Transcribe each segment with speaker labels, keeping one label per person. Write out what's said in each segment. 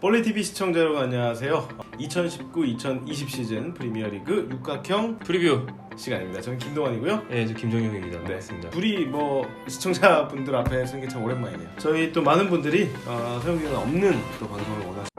Speaker 1: 볼리TV 시청자 여러분 안녕하세요 2019-2020 시즌 프리미어리그 육각형
Speaker 2: 프리뷰.
Speaker 1: 시간입니다 저는 김동환이고요
Speaker 2: 예, 저 김정용입니다.
Speaker 1: 네,
Speaker 2: 반갑습니다.
Speaker 1: 둘이 뭐 시청자분들 앞에 서는 게 참 오랜만이네요 저희 또 많은 분들이 어, 서영기는 없는 또 방송을 원하시고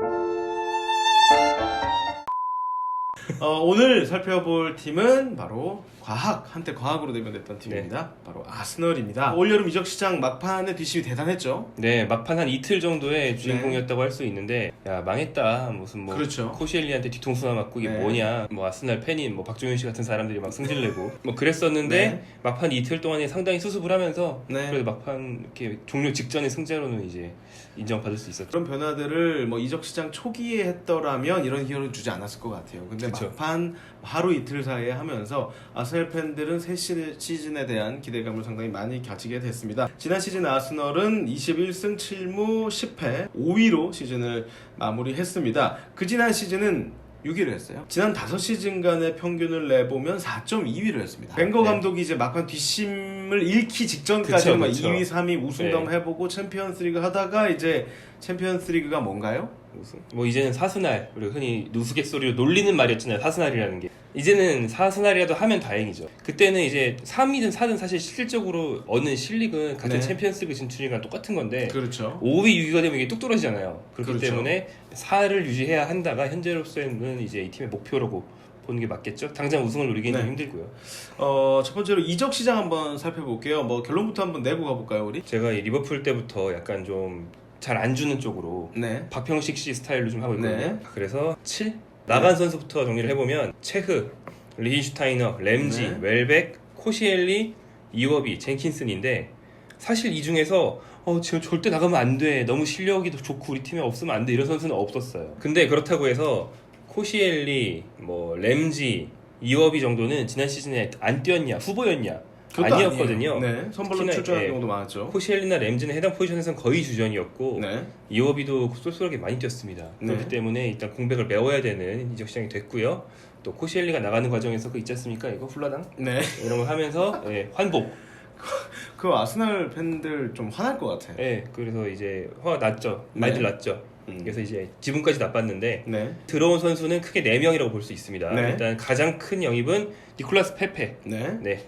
Speaker 1: 어, 오늘 살펴볼 팀은 바로 과학 한때 과학으로 대변됐던 팀입니다. 바로 아스널입니다. 올여름 이적 시장 막판의 뒷심이 대단했죠.
Speaker 2: 네, 막판 한 이틀 정도의 주인공이었다고 할 수 있는데, 야 망했다. 무슨 뭐
Speaker 1: 그렇죠.
Speaker 2: 코시엘리한테 뒤통수나 맞고 이게
Speaker 1: 네.
Speaker 2: 뭐냐. 뭐 아스날 팬인 뭐 박종현 씨 같은 사람들이 막 승질내고 뭐 그랬었는데
Speaker 1: 네.
Speaker 2: 막판 이틀 동안에 상당히 수습을 하면서
Speaker 1: 네.
Speaker 2: 그래도 막판 이렇게 종료 직전의 승자로는 이제 인정받을 수 있었죠.
Speaker 1: 그런 변화들을 뭐 이적 시장 초기에 했더라면 이런 기회를 주지 않았을 것 같아요. 근데
Speaker 2: 그쵸.
Speaker 1: 막판 하루 이틀 사이에 하면서 아스 널 팬들은 새 시- 시즌에 대한 기대감을 상당히 많이 가지게 됐습니다. 지난 시즌 아스널은 21승 7무 10패 5위로 시즌을 마무리했습니다. 그 지난 시즌은 6위를 했어요. 지난 5시즌간의 평균을 내보면 4.2위를 했습니다. 벵거
Speaker 2: 네.
Speaker 1: 감독이 이제 막판 뒷심 을 잃기 직전까지는 막
Speaker 2: 그쵸, 그쵸.
Speaker 1: 2위, 3위 우승도
Speaker 2: 네.
Speaker 1: 해보고 챔피언스리그 하다가 이제 챔피언스리그가 뭔가요?
Speaker 2: 무슨 뭐 이제는 사스날 우리 흔히 우스갯소리로 놀리는 말이었잖아요 사스날이라는 게 이제는 사스날이라도 하면 다행이죠 그때는 이제 3위든 4든 사실 실질적으로 어느 실리그 같은
Speaker 1: 네.
Speaker 2: 챔피언스리그 진출이랑 똑같은 건데
Speaker 1: 그렇죠.
Speaker 2: 5위 6위가 되면 이게 뚝 떨어지잖아요 그렇기
Speaker 1: 그렇죠.
Speaker 2: 때문에 4를 유지해야 한다가 현재로서는 이제 이 팀의 목표라고 보는 게 맞겠죠 당장 우승을 노리기는
Speaker 1: 네.
Speaker 2: 좀 힘들고요
Speaker 1: 어, 첫 번째로 이적 시장 한번 살펴볼게요. 뭐 결론부터 한번 내고 가볼까요, 우리?
Speaker 2: 제가 이 리버풀 때부터 약간 좀 잘 안 주는 쪽으로
Speaker 1: 네.
Speaker 2: 박형식 씨 스타일로 좀 하고 있거든요.
Speaker 1: 네.
Speaker 2: 그래서 7 나간 선수부터 정리를 해보면 체흐, 리히슈타이너, 램지,
Speaker 1: 네.
Speaker 2: 웰백, 코시엘리, 이워비, 젠킨슨인데 사실 이 중에서 어 지금 절대 나가면 안 돼. 너무 실력이 더 좋고 우리 팀에 없으면 안 돼. 이런 선수는 없었어요. 근데 그렇다고 해서 코시엘리, 뭐 램지, 이워비 정도는 지난 시즌에 안 뛰었냐, 후보였냐? 아니었거든요.
Speaker 1: 네. 선발로 출전한
Speaker 2: 예.
Speaker 1: 경우도 많았죠.
Speaker 2: 코시엘리나 램지는 해당 포지션에서는 거의 주전이었고
Speaker 1: 네.
Speaker 2: 이호비도 쏠쏠하게 많이 뛰었습니다. 그렇기
Speaker 1: 네.
Speaker 2: 때문에 일단 공백을 메워야 되는 이적 시장이 됐고요. 또 코시엘리가 나가는 과정에서 그 있지 않습니까? 이거 훌라당
Speaker 1: 네.
Speaker 2: 이런 걸 하면서 예, 환복.
Speaker 1: 그 아스날 팬들 좀 화날 것 같아.
Speaker 2: 예, 그래서 이제 화가 났죠. 많이들
Speaker 1: 네.
Speaker 2: 났죠.
Speaker 1: 음.
Speaker 2: 그래서 이제 지분까지 나빴는데
Speaker 1: 네.
Speaker 2: 들어온 선수는 크게 4명이라고 볼 수 있습니다.
Speaker 1: 네.
Speaker 2: 일단 가장 큰 영입은 니콜라스 페페.
Speaker 1: 네.
Speaker 2: 네.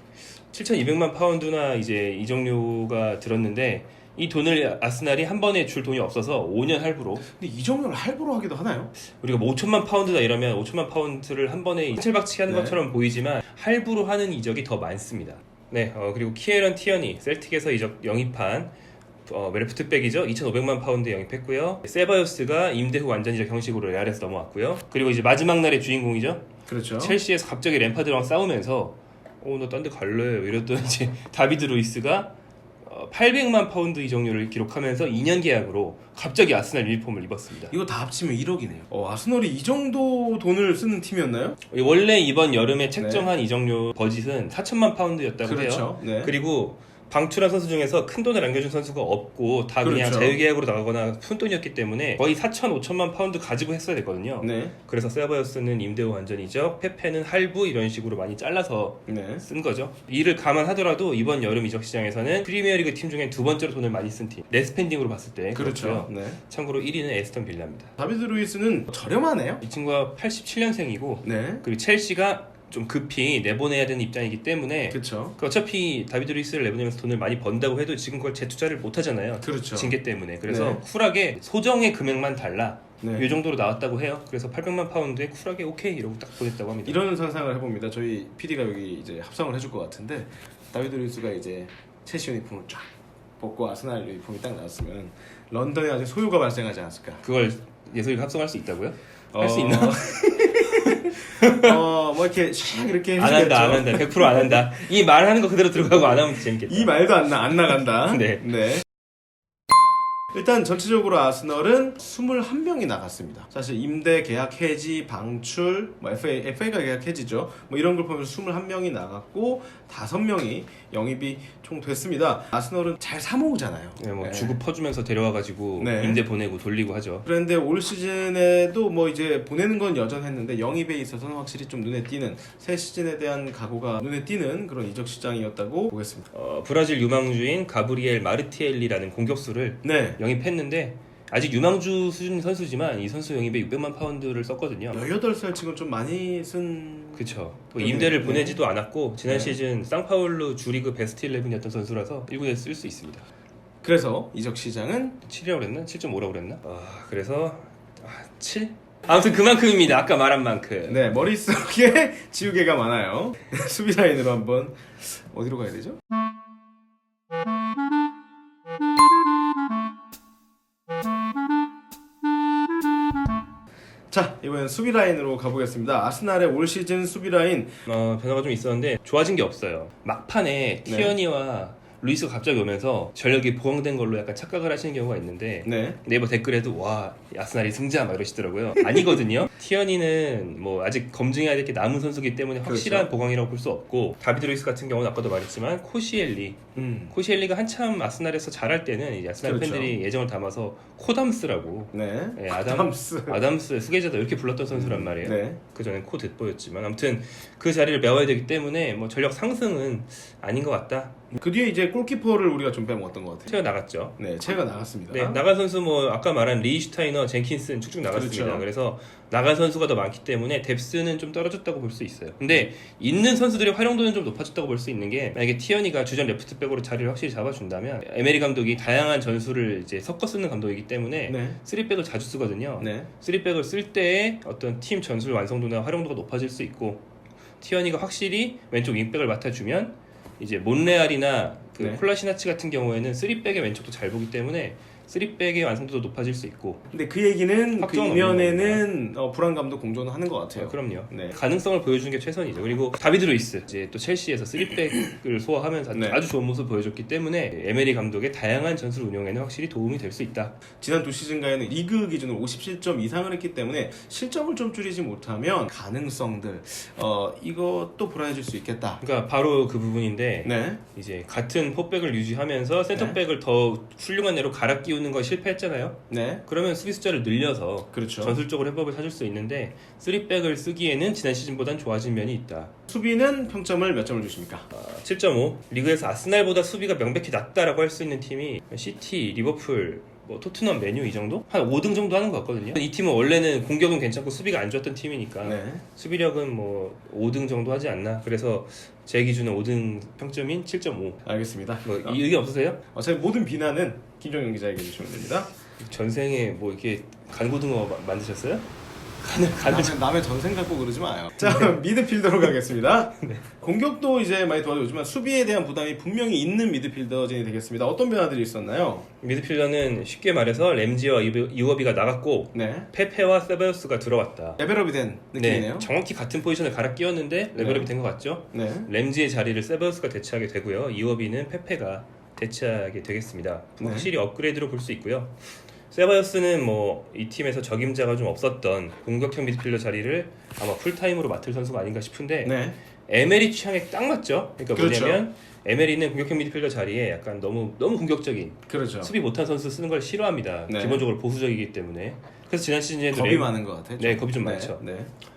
Speaker 2: 7,200만 파운드나 이제 이적료가 들었는데 이 돈을 아스날이 한 번에 줄 돈이 없어서 5년 할부로
Speaker 1: 근데 이 정도를 할부로 하기도 하나요?
Speaker 2: 우리가 뭐 5천만 파운드다 이러면 5천만 파운드를 한 번에 칠박치 하는
Speaker 1: 네.
Speaker 2: 것처럼 보이지만 할부로 하는 이적이 더 많습니다. 네, 어, 그리고 키에런 티어니 셀틱에서 이적 영입한 어, 메르프트백이죠. 2,500만 파운드 영입했고요. 세바요스가 임대 후 완전 이적 형식으로 레알에서 넘어왔고요. 그리고 이제 마지막 날의 주인공이죠.
Speaker 1: 그렇죠.
Speaker 2: 첼시에서 갑자기 램파드랑 싸우면서 어, 나 딴 데 갈래. 이랬더니 이제 다비드 루이스가 어, 800만 파운드 이적료를 기록하면서 2년 계약으로 갑자기 아스날 유니폼을 입었습니다.
Speaker 1: 이거 다 합치면 1억이네요. 어, 아스널이 이 정도 돈을 쓰는 팀이었나요?
Speaker 2: 원래 이번 여름에 책정한 이적료 버짓은 4천만 파운드였다고 해요.
Speaker 1: 네. 그렇죠. 네.
Speaker 2: 그리고 방출한 선수 중에서 큰 돈을 남겨준 선수가 없고 다 그냥
Speaker 1: 그렇죠.
Speaker 2: 자유계약으로 나가거나 푼돈이었기 때문에 거의 4천, 5천만 파운드 가지고 했어야 됐거든요.
Speaker 1: 네.
Speaker 2: 그래서 세바이어스는 임대후 완전이죠. 페페는 할부 이런 식으로 많이 잘라서
Speaker 1: 네.
Speaker 2: 쓴 거죠. 이를 감안하더라도 이번 여름 이적 시장에서는 프리미어리그 팀 중에 두 번째로 돈을 많이 쓴 팀. 네스펜딩으로 봤을 때
Speaker 1: 그렇죠.
Speaker 2: 그렇고요.
Speaker 1: 네.
Speaker 2: 참고로 1위는 에스턴 빌라입니다.
Speaker 1: 다비드 루이스는 저렴하네요.
Speaker 2: 이 친구가 87년생이고
Speaker 1: 네.
Speaker 2: 그리고 첼시가 좀 급히 내보내야 되는 입장이기 때문에
Speaker 1: 그렇죠.
Speaker 2: 그 어차피 다비드 루이스를 내보내면서 돈을 많이 번다고 해도 지금 그걸 재투자를 못 하잖아요.
Speaker 1: 그렇죠.
Speaker 2: 징계 때문에. 그래서
Speaker 1: 네.
Speaker 2: 쿨하게 소정의 금액만 달라.
Speaker 1: 네.
Speaker 2: 이 정도로 나왔다고 해요. 그래서 800만 파운드에 쿨하게 오케이 이러고 딱 보냈다고 합니다.
Speaker 1: 이런 상상을 해봅니다. 저희 PD가 여기 이제 합성을 해줄 것 같은데 다비드 루이스가 이제 첼시 유니폼을 쫙 벗고 아스날 유니폼이 딱 나왔으면 런던에 아주 소요가 발생하지 않았을까?
Speaker 2: 그걸 예술이 합성할 수 있다고요? 할수
Speaker 1: 어,
Speaker 2: 있나?
Speaker 1: 어, 뭐 이렇게 샥 이렇게
Speaker 2: 안 한다, 안
Speaker 1: 해주겠죠.
Speaker 2: 한다. 100%안 한다. 이 말하는 거 그대로 들어가고 안 하면 재밌겠다.
Speaker 1: 이 말도 안, 나, 안 나간다.
Speaker 2: 네.
Speaker 1: 일단 전체적으로 아스널은 21명이 나갔습니다. 사실 임대 계약 해지, 방출, 뭐 FA, FA가 계약 해지죠. 뭐 이런 걸 보면 21명이 나갔고 5명이 영입이 총 됐습니다. 아스널은 잘 사모으잖아요.
Speaker 2: 네, 뭐
Speaker 1: 네.
Speaker 2: 주고 퍼주면서 데려와가지고
Speaker 1: 네.
Speaker 2: 임대 보내고 돌리고 하죠.
Speaker 1: 그런데 올 시즌에도 뭐 이제 보내는 건 여전했는데 영입에 있어서는 확실히 좀 눈에 띄는 새 시즌에 대한 각오가 눈에 띄는 그런 이적 시장이었다고 보겠습니다.
Speaker 2: 어, 브라질 유망주인 가브리엘 마르티엘리라는 공격수를
Speaker 1: 네.
Speaker 2: 영입했는데 아직 유망주 수준 선수지만 이 선수 영입에 600만 파운드를 썼거든요.
Speaker 1: 18살 치곤 좀 많이 쓴
Speaker 2: 그쵸. 뭐
Speaker 1: 그러네.
Speaker 2: 임대를
Speaker 1: 네.
Speaker 2: 보내지도 않았고 지난
Speaker 1: 네.
Speaker 2: 시즌 쌍파울루 주리그 베스트 11이었던 선수라서 1군에 쓸 수 있습니다.
Speaker 1: 그래서 이적 시장은
Speaker 2: 7이라고 그랬나? 7.5라고 그랬나? 아, 그래서 아, 7? 아무튼 그만큼입니다. 아까 말한 만큼.
Speaker 1: 네 머릿속에 지우개가 많아요 수비 라인으로 한번 어디로 가야 되죠? 자 이번엔 수비 라인으로 가보겠습니다 아스날의 올 시즌 수비 라인
Speaker 2: 어, 변화가 좀 있었는데 좋아진 게 없어요. 막판에
Speaker 1: 네.
Speaker 2: 티어니와 루이스가 갑자기 오면서 전력이 보강된 걸로 약간 착각을 하시는 경우가 있는데
Speaker 1: 네
Speaker 2: 네이버 댓글에도 와 아스날이 승자 막 이러시더라고요. 아니거든요. 티어니는 뭐 아직 검증해야 될 게 남은 선수기 때문에 확실한
Speaker 1: 그렇죠.
Speaker 2: 보강이라고 볼 수 없고 다비드 루이스 같은 경우는 아까도 말했지만 코시엘리
Speaker 1: 음.
Speaker 2: 코시엘리가 한참 아스날에서 잘할 때는 이제 아스날
Speaker 1: 그렇죠.
Speaker 2: 팬들이 예정을 담아서 코담스라고
Speaker 1: 네
Speaker 2: 네, 아담-
Speaker 1: 아담스
Speaker 2: 아담스 후계자도 이렇게 불렀던 선수란 말이에요.
Speaker 1: 네
Speaker 2: 그 전엔 코 듣보였지만 아무튼 그 자리를 메워야 되기 때문에 뭐 전력 상승은 아닌 것 같다.
Speaker 1: 그 뒤에 이제 골키퍼를 우리가 좀 빼먹었던 것 같아요
Speaker 2: 제가 나갔죠.
Speaker 1: 네 채가 나갔습니다
Speaker 2: 네, 나간 선수 뭐 아까 말한 리슈타이너, 젠킨슨 쭉쭉 나갔습니다.
Speaker 1: 그렇죠.
Speaker 2: 그래서 나간 선수가 더 많기 때문에 뎁스는 좀 떨어졌다고 볼 수 있어요. 근데 있는 선수들의 활용도는 좀 높아졌다고 볼 수 있는 게 만약에 티어니가 주전 레프트백 으로 자리를 확실히 잡아준다면 에메리 감독이 다양한 전술을 이제 섞어 쓰는 감독이기 때문에
Speaker 1: 네.
Speaker 2: 3백을 자주 쓰거든요.
Speaker 1: 네.
Speaker 2: 3백을 쓸 때의 어떤 팀 전술 완성도나 활용도가 높아질 수 있고 티어니가 확실히 왼쪽 윙백을 맡아주면 이제 몬레알이나 그
Speaker 1: 네.
Speaker 2: 콜라시나치 같은 경우에는 3백의 왼쪽도 잘 보기 때문에 3백의 완성도도 높아질 수 있고
Speaker 1: 근데 그 얘기는 그 이면에는 어, 불안감도 공존을 하는 것 같아요.
Speaker 2: 어, 그럼요.
Speaker 1: 네.
Speaker 2: 가능성을 보여주는 게 최선이죠. 그리고 다비드 루이스 이제 또 첼시에서 3백을 소화하면서
Speaker 1: 네.
Speaker 2: 아주 좋은 모습을 보여줬기 때문에 에메리 감독의 다양한 전술 운영에는 확실히 도움이 될 수 있다.
Speaker 1: 지난 두 시즌가에는 리그 기준으로 57점 이상을 했기 때문에 실점을 좀 줄이지 못하면 가능성들 어 이것도 불안해질 수 있겠다.
Speaker 2: 그러니까 바로 그 부분인데
Speaker 1: 네.
Speaker 2: 이제 같은 포백을 유지하면서 센터백을 더 훌륭한 애로 갈아 끼우 는 거 실패했잖아요.
Speaker 1: 네.
Speaker 2: 그러면 수비 숫자를 늘려서
Speaker 1: 그렇죠.
Speaker 2: 전술적으로 해법을 찾을 수 있는데 3백을 쓰기에는 지난 시즌보단 좋아진 면이 있다.
Speaker 1: 수비는 평점을 몇 점을 주십니까?
Speaker 2: 아, 7.5 리그에서 아스날보다 수비가 명백히 낫다라고 할 수 있는 팀이 시티, 리버풀, 뭐 토트넘, 메뉴 이 정도? 한 5등 정도 하는 것 같거든요. 이 팀은 원래는 공격은 괜찮고 수비가 안 좋았던 팀이니까
Speaker 1: 네.
Speaker 2: 수비력은 뭐 5등 정도 하지 않나. 그래서 제 기준은 5등 평점인 7.5.
Speaker 1: 알겠습니다.
Speaker 2: 뭐 이 의견 없으세요?
Speaker 1: 어, 제 모든 비난은 김정영 기자에게 주시면 됩니다.
Speaker 2: 전생에 뭐 이렇게 간고등어 마- 만드셨어요? 간을 간을
Speaker 1: 남의, 남의 전생 갖고 그러지 마요. 자 미드필더로 가겠습니다. 공격도 이제 많이 도와주지만 수비에 대한 부담이 분명히 있는 미드필더진이 되겠습니다. 어떤 변화들이 있었나요?
Speaker 2: 미드필더는 쉽게 말해서 램지와 이브- 이워비가 나갔고
Speaker 1: 네.
Speaker 2: 페페와 세베우스가 들어왔다.
Speaker 1: 레벨업이 된 느낌이네요.
Speaker 2: 네, 정확히 같은 포지션을 갈아 끼웠는데 레벨업이 된 것 같죠?
Speaker 1: 네.
Speaker 2: 램지의 자리를 세베우스가 대체하게 되고요. 이워비는 페페가 대체하게 되겠습니다.
Speaker 1: 네.
Speaker 2: 확실히 업그레이드로 볼 수 있고요. 세바이어스는 뭐 이 팀에서 적임자가 좀 없었던 공격형 미드필더 자리를 아마 풀타임으로 맡을 선수가 아닌가 싶은데
Speaker 1: 네.
Speaker 2: 에메리 취향에 딱 맞죠? 그러니까
Speaker 1: 그렇죠.
Speaker 2: 뭐냐면 에메리는 공격형 미드필더 자리에 약간 너무 너무 공격적인
Speaker 1: 그렇죠.
Speaker 2: 수비 못한 선수 쓰는 걸 싫어합니다.
Speaker 1: 네.
Speaker 2: 기본적으로 보수적이기 때문에. 그래서 지난 시즌에도
Speaker 1: 겁이
Speaker 2: 램-
Speaker 1: 많은 것 같아요.
Speaker 2: 네, 겁이 좀
Speaker 1: 네.
Speaker 2: 많죠.
Speaker 1: 네.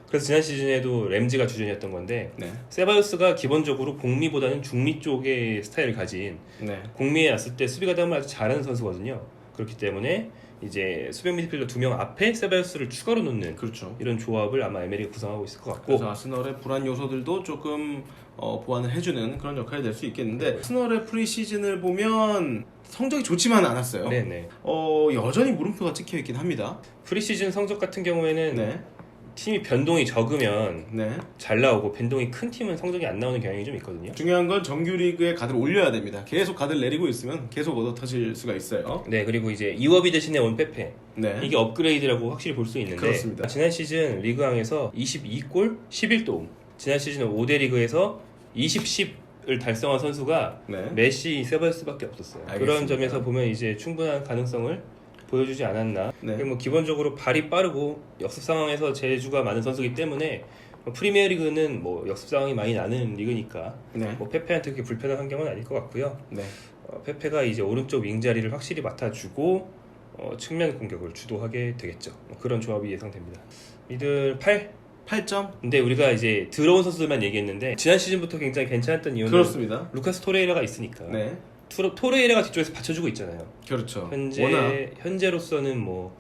Speaker 2: 그래서 지난 시즌에도 램지가 주전이었던 건데
Speaker 1: 네.
Speaker 2: 세바이오스가 기본적으로 공미보다는 중미 쪽의 스타일을 가진
Speaker 1: 네.
Speaker 2: 공미에 왔을 때 수비 가 담을 아주 잘하는 선수거든요. 그렇기 때문에 이제 수비형 미드필더 두 명 앞에 세바이오스를 추가로 놓는
Speaker 1: 그렇죠.
Speaker 2: 이런 조합을 아마 에메리가 구성하고 있을 것 같고
Speaker 1: 그래서 아스널의 불안 요소들도 조금 어, 보완을 해주는 그런 역할이 될 수 있겠는데 아스널의 프리시즌을 보면 성적이 좋지만은 않았어요.
Speaker 2: 네네
Speaker 1: 어, 여전히 물음표가 찍혀 있긴 합니다.
Speaker 2: 프리시즌 성적 같은 경우에는
Speaker 1: 네.
Speaker 2: 팀이 변동이 적으면
Speaker 1: 네.
Speaker 2: 잘 나오고 변동이 큰 팀은 성적이 안 나오는 경향이 좀 있거든요.
Speaker 1: 중요한 건 정규리그에 가드를 올려야 됩니다. 계속 가드를 내리고 있으면 계속 얻어 터질 수가 있어요.
Speaker 2: 네 그리고 이제 이워비 대신에 온 페페
Speaker 1: 네.
Speaker 2: 이게 업그레이드라고 확실히 볼 수 있는데
Speaker 1: 그렇습니다.
Speaker 2: 지난 시즌 리그왕에서 22골 11도움 지난 시즌 5대 리그에서 20, 10 을 달성한 선수가
Speaker 1: 네.
Speaker 2: 메시, 세바스밖에 없었어요. 그런
Speaker 1: 알겠습니다.
Speaker 2: 점에서 보면 이제 충분한 가능성을 보여주지 않았나.
Speaker 1: 네.
Speaker 2: 그리고 뭐 기본적으로 발이 빠르고 역습 상황에서 제주가 많은 선수이기 때문에 뭐 프리미어리그는 뭐 역습 상황이 많이 나는 리그니까
Speaker 1: 네.
Speaker 2: 뭐 페페한테 그렇게 불편한 환경은 아닐 것 같고요.
Speaker 1: 네.
Speaker 2: 어, 페페가 이제 오른쪽 윙 자리를 확실히 맡아주고 어, 측면 공격을 주도하게 되겠죠. 뭐 그런 조합이 예상됩니다. 미들 8.
Speaker 1: 8점?
Speaker 2: 근데 우리가 이제 들어온 선수들만 얘기했는데 지난 시즌부터 굉장히 괜찮았던 이유는
Speaker 1: 그렇습니다.
Speaker 2: 루카스 토레이라가 있으니까
Speaker 1: 네.
Speaker 2: 투- 토레이라가 뒤쪽에서 받쳐주고 있잖아요.
Speaker 1: 그렇죠.
Speaker 2: 현재
Speaker 1: 워낙
Speaker 2: 현재로서는 뭐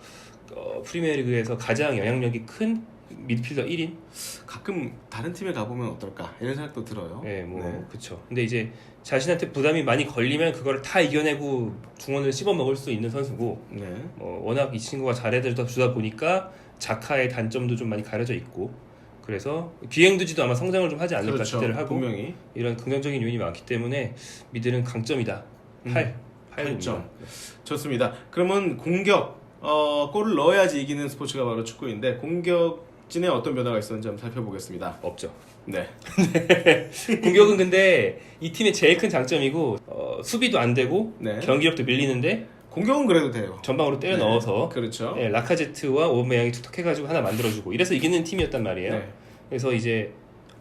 Speaker 2: 어, 프리미어리그에서 가장 영향력이 큰 미드필더 1인.
Speaker 1: 가끔 다른 팀에 가보면 어떨까 이런 생각도 들어요.
Speaker 2: 네, 뭐
Speaker 1: 네.
Speaker 2: 그렇죠. 근데 이제 자신한테 부담이 많이 걸리면 그걸 다 이겨내고 중원을 씹어 먹을 수 있는 선수고,
Speaker 1: 네.
Speaker 2: 뭐 워낙 이 친구가 잘해주다 주다 보니까 자카의 단점도 좀 많이 가려져 있고. 그래서 비행두지도 아마 성장을 좀 하지 않을까
Speaker 1: 그렇죠.
Speaker 2: 기대를 하고
Speaker 1: 분명히
Speaker 2: 이런 긍정적인 요인이 많기 때문에 미드는 강점이다.
Speaker 1: 음,
Speaker 2: 8.
Speaker 1: 팔 점. 좋습니다. 그러면 공격 어, 골을 넣어야지 이기는 스포츠가 바로 축구인데 공격진에 어떤 변화가 있었는지 한번 살펴보겠습니다.
Speaker 2: 없죠.
Speaker 1: 네.
Speaker 2: 공격은 근데 이 팀의 제일 큰 장점이고 어, 수비도 안 되고
Speaker 1: 네.
Speaker 2: 경기력도 밀리는데
Speaker 1: 공격은 그래도 돼요.
Speaker 2: 전방으로 때려
Speaker 1: 네.
Speaker 2: 넣어서
Speaker 1: 그렇죠.
Speaker 2: 예, 라카제트와 오메양이 툭툭해가지고 하나 만들어주고 이래서 이기는 팀이었단 말이에요.
Speaker 1: 네.
Speaker 2: 그래서 이제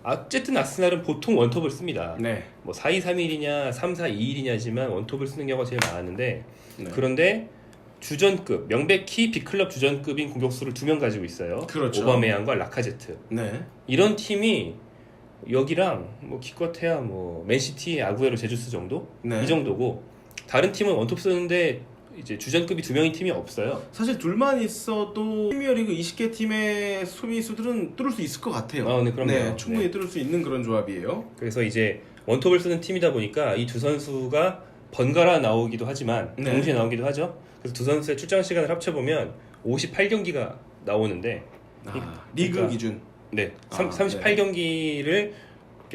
Speaker 2: 어쨌든 아스날은 보통 원톱을 씁니다.
Speaker 1: 네.
Speaker 2: 뭐 4-2-3-1이냐 3-4-2-1이냐지만 원톱을 쓰는 경우가 제일 많았는데
Speaker 1: 네.
Speaker 2: 그런데 주전급 명백히 빅클럽 주전급인 공격수를 두 명 가지고 있어요.
Speaker 1: 그렇죠.
Speaker 2: 오바메양과 라카제트.
Speaker 1: 네.
Speaker 2: 이런 팀이 여기랑 뭐 기껏해야 뭐 맨시티, 아구에로, 제주스 정도
Speaker 1: 네.
Speaker 2: 이 정도고 다른 팀은 원톱 쓰는데 이제 주전급이 두 명인 팀이 없어요.
Speaker 1: 사실 둘만 있어도 프리미어리그 20개 팀의 수비수들은 뚫을 수 있을 것 같아요.
Speaker 2: 아, 네, 그럼요.
Speaker 1: 충분히
Speaker 2: 네.
Speaker 1: 뚫을 수 있는 그런 조합이에요.
Speaker 2: 그래서 이제 원톱을 쓰는 팀이다 보니까 이 두 선수가 번갈아 나오기도 하지만
Speaker 1: 네.
Speaker 2: 동시에 나오기도 하죠. 그래서 두 선수의 출장 시간을 합쳐 보면 58경기가 나오는데
Speaker 1: 아, 리그
Speaker 2: 그러니까
Speaker 1: 기준.
Speaker 2: 네,
Speaker 1: 아,
Speaker 2: 38경기를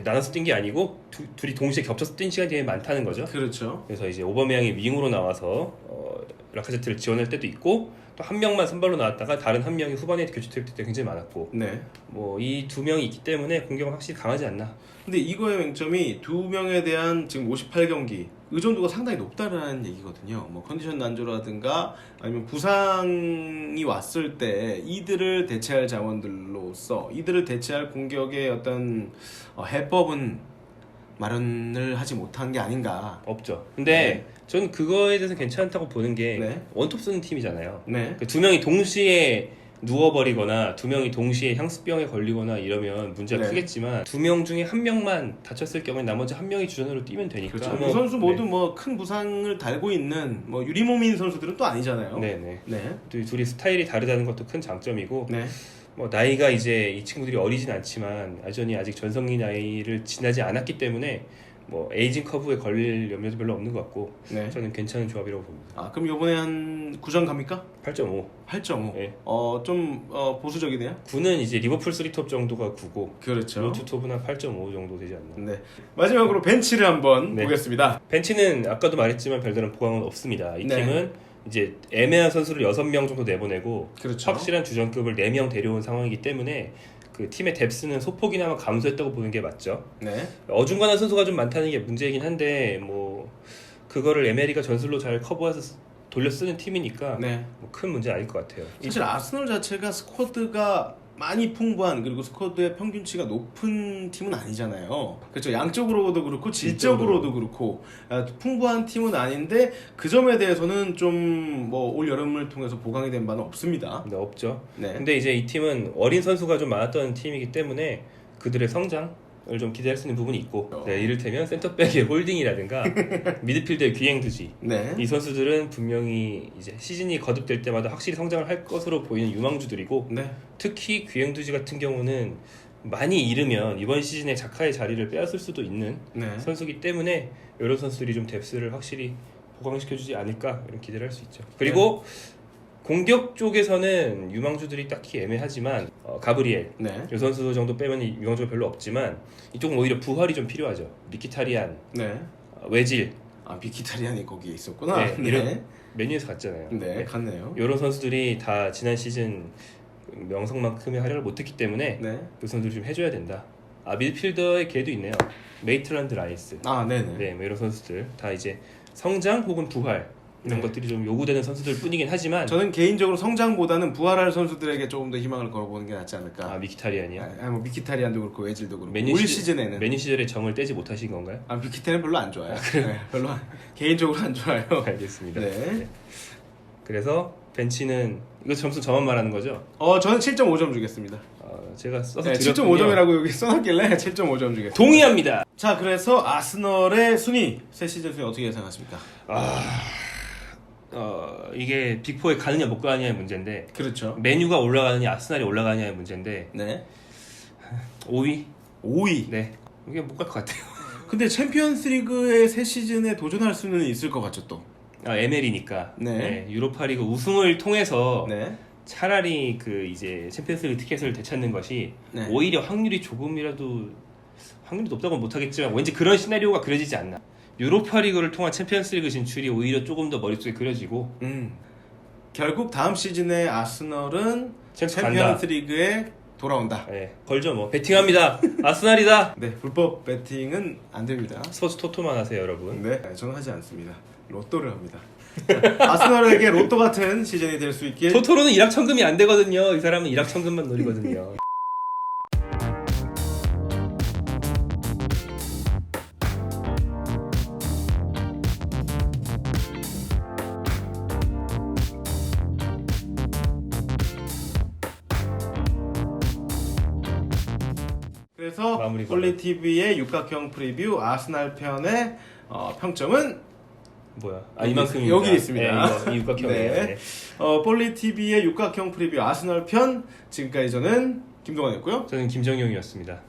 Speaker 2: 나눠서 뛴 게 아니고 두, 둘이 동시에 겹쳐서 뛴 시간이 되게 많다는 거죠.
Speaker 1: 그렇죠.
Speaker 2: 그래서 이제 오버메양이 윙으로 나와서 어, 라카제트를 지원할 때도 있고 또 한 명만 선발로 나왔다가 다른 한 명이 후반에 교체될 때도 굉장히 많았고
Speaker 1: 네.
Speaker 2: 뭐 이 두 명이 있기 때문에 공격은 확실히 강하지 않나.
Speaker 1: 근데 이거의 맹점이 두 명에 대한 지금 58경기 의존도가 상당히 높다는 얘기거든요. 뭐 컨디션 난조라든가 아니면 부상이 왔을 때 이들을 대체할 자원들로서 이들을 대체할 공격의 어떤 어, 해법은 마련을 하지 못한 게 아닌가.
Speaker 2: 없죠. 근데 전 그거에 대해서 괜찮다고 보는 게
Speaker 1: 네.
Speaker 2: 원톱 쓰는 팀이잖아요.
Speaker 1: 네.
Speaker 2: 그 두 명이 동시에 누워버리거나 두 명이 동시에 향수병에 걸리거나 이러면 문제가
Speaker 1: 네.
Speaker 2: 크겠지만 두 명 중에 한 명만 다쳤을 경우에 나머지 한 명이 주전으로 뛰면 되니까
Speaker 1: 그렇죠.
Speaker 2: 뭐,
Speaker 1: 두 선수 모두
Speaker 2: 네.
Speaker 1: 뭐큰 부상을 달고 있는 뭐 유리몸인 선수들은 또 아니잖아요.
Speaker 2: 네, 네.
Speaker 1: 네.
Speaker 2: 또 둘이 스타일이 다르다는 것도 큰 장점이고
Speaker 1: 네.
Speaker 2: 뭐 나이가 이제 이 친구들이 어리진 않지만 여전히 아직 전성기 나이를 지나지 않았기 때문에 뭐 에이징 커브에 걸릴 염려도 별로 없는 것 같고
Speaker 1: 네.
Speaker 2: 저는 괜찮은 조합이라고 봅니다.
Speaker 1: 아, 그럼 이번에 한 9점 갑니까?
Speaker 2: 8.5.
Speaker 1: 8.5.
Speaker 2: 네.
Speaker 1: 어, 좀 어, 보수적이네요.
Speaker 2: 9는 이제 리버풀 3톱 정도가 9고
Speaker 1: 그렇죠.
Speaker 2: 로투 톱은 한 8.5 정도 되지 않나.
Speaker 1: 네. 마지막으로 벤치를 한번
Speaker 2: 네.
Speaker 1: 보겠습니다.
Speaker 2: 벤치는 아까도 말했지만 별다른 보강은 없습니다. 이
Speaker 1: 네.
Speaker 2: 팀은 이제 애매한 선수를 6명 정도 내보내고
Speaker 1: 그렇죠.
Speaker 2: 확실한 주전급을 4명 데려온 상황이기 때문에 그 팀의 뎁스는 소폭이나마 감소했다고 보는 게 맞죠.
Speaker 1: 네.
Speaker 2: 어중간한 선수가 좀 많다는 게 문제이긴 한데 뭐 그거를 에메리가 전술로 잘 커버해서 돌려 쓰는 팀이니까
Speaker 1: 네.
Speaker 2: 뭐 큰 문제 아닐 것 같아요.
Speaker 1: 사실 아스널 자체가 스쿼드가 많이 풍부한 그리고 스쿼드의 평균치가 높은 팀은 아니잖아요. 그렇죠. 양적으로도 그렇고 질적으로도 그렇고 아, 풍부한 팀은 아닌데 그 점에 대해서는 좀 뭐 올 여름을 통해서 보강이 된 바는 없습니다.
Speaker 2: 근데 없죠.
Speaker 1: 네.
Speaker 2: 근데 이제 이 팀은 어린 선수가 좀 많았던 팀이기 때문에 그들의 성장을 좀 기대할 수 있는 부분이 있고
Speaker 1: 어.
Speaker 2: 네, 이를테면 센터백의 홀딩이라든가 미드필드의 귀행두지
Speaker 1: 네.
Speaker 2: 이 선수들은 분명히 이제 시즌이 거듭될 때마다 확실히 성장을 할 것으로 보이는 유망주들이고
Speaker 1: 네.
Speaker 2: 특히 귀행두지 같은 경우는 많이 잃으면 이번 시즌에 자카의 자리를 빼앗을 수도 있는
Speaker 1: 네.
Speaker 2: 선수기 때문에 이런 선수들이 좀 뎁스를 확실히 보강시켜주지 않을까 이런 기대를 할 수 있죠. 그리고 공격 쪽에서는 유망주들이 딱히 애매하지만 어, 가브리엘
Speaker 1: 네.
Speaker 2: 이 선수 정도 빼면 유망주가 별로 없지만 이쪽은 오히려 부활이 좀 필요하죠. 미키타리안,
Speaker 1: 네.
Speaker 2: 어, 외질
Speaker 1: 아 비키타리안이 거기에 있었구나.
Speaker 2: 네,
Speaker 1: 네.
Speaker 2: 이런- 메뉴에서 갔잖아요.
Speaker 1: 네. 갔네요.
Speaker 2: 이런 선수들이 다 지난 시즌 명성만큼의 활약을 못했기 때문에
Speaker 1: 네.
Speaker 2: 그 선수들이 좀 해줘야 된다. 아 미드필더의 걔도 있네요. 메이트란드 라이스.
Speaker 1: 아, 네네.
Speaker 2: 네, 뭐 이런 선수들 다 이제 성장 혹은 부활 이런
Speaker 1: 네.
Speaker 2: 것들이 좀 요구되는 선수들 뿐이긴 하지만
Speaker 1: 저는 개인적으로 성장보다는 부활할 선수들에게 조금 더 희망을 걸어보는 게 낫지 않을까.
Speaker 2: 아 미키타리안이야.
Speaker 1: 아, 뭐 미키타리안도 그렇고 외질도 그렇고
Speaker 2: 메뉴
Speaker 1: 올
Speaker 2: 시즌-
Speaker 1: 시즌에는
Speaker 2: 메뉴 시절에 정을 떼지 못하신 건가요?
Speaker 1: 아 미키타리안 별로 안 좋아요. 네, 별로 안- 개인적으로 안 좋아요.
Speaker 2: 알겠습니다.
Speaker 1: 네.
Speaker 2: 그래서 벤치는 이거 점수 저만 말하는 거죠?
Speaker 1: 어 저는 7.5점 주겠습니다.
Speaker 2: 어, 제가 써서
Speaker 1: 네,
Speaker 2: 드렸군요.
Speaker 1: 7.5점이라고 여기 써놨길래 7.5점 주겠습니다.
Speaker 2: 동의합니다.
Speaker 1: 자, 그래서 아스널의 순위 새 시즌 순위 어떻게 예상하십니까?
Speaker 2: 어, 이게 빅4에 가느냐 못 가느냐의 문제인데
Speaker 1: 그렇죠.
Speaker 2: 메뉴가 올라가느냐 아스날이 올라가느냐의 문제인데
Speaker 1: 네.
Speaker 2: 5위?
Speaker 1: 5위.
Speaker 2: 네. 이게 못 갈 것 같아요.
Speaker 1: 근데 챔피언스리그의 새 시즌에 도전할 수는 있을 것 같죠 또.
Speaker 2: 아, ML이니까.
Speaker 1: 네.
Speaker 2: 유로파리그 우승을 통해서
Speaker 1: 네.
Speaker 2: 차라리 그 이제 챔피언스리그 티켓을 되찾는 것이
Speaker 1: 네.
Speaker 2: 오히려 확률이 조금이라도 확률이 높다고는 못하겠지만 왠지 그런 시나리오가 그려지지 않나. 유로파 리그를 통한 챔피언스 리그 진출이 오히려 조금 더 머릿속에 그려지고
Speaker 1: 음. 결국 다음 시즌에 아스널은
Speaker 2: 챔스
Speaker 1: 챔피언스 리그에 돌아온다.
Speaker 2: 네, 걸죠 뭐 베팅합니다. 아스날이다.
Speaker 1: 네, 불법 배팅은 안 됩니다.
Speaker 2: 스포츠 토토만 하세요 여러분.
Speaker 1: 네, 저는 하지 않습니다. 로또를 합니다. 자, 아스널에게 로또 같은 시즌이 될 수 있길
Speaker 2: 토토로는 일확천금이 안 되거든요. 이 사람은 일확천금만 노리거든요.
Speaker 1: 그래서
Speaker 2: 마무리
Speaker 1: 폴리TV의 육각형 프리뷰 아스날 편의 어, 평점은
Speaker 2: 뭐야? 아 이만큼입니다.
Speaker 1: 여기 있습니다.
Speaker 2: 네, 이 육각형이에요.
Speaker 1: 네.
Speaker 2: 네.
Speaker 1: 어, 폴리TV의 육각형 프리뷰 아스날 편 지금까지 저는 김동환이었고요.
Speaker 2: 저는 김정용이었습니다.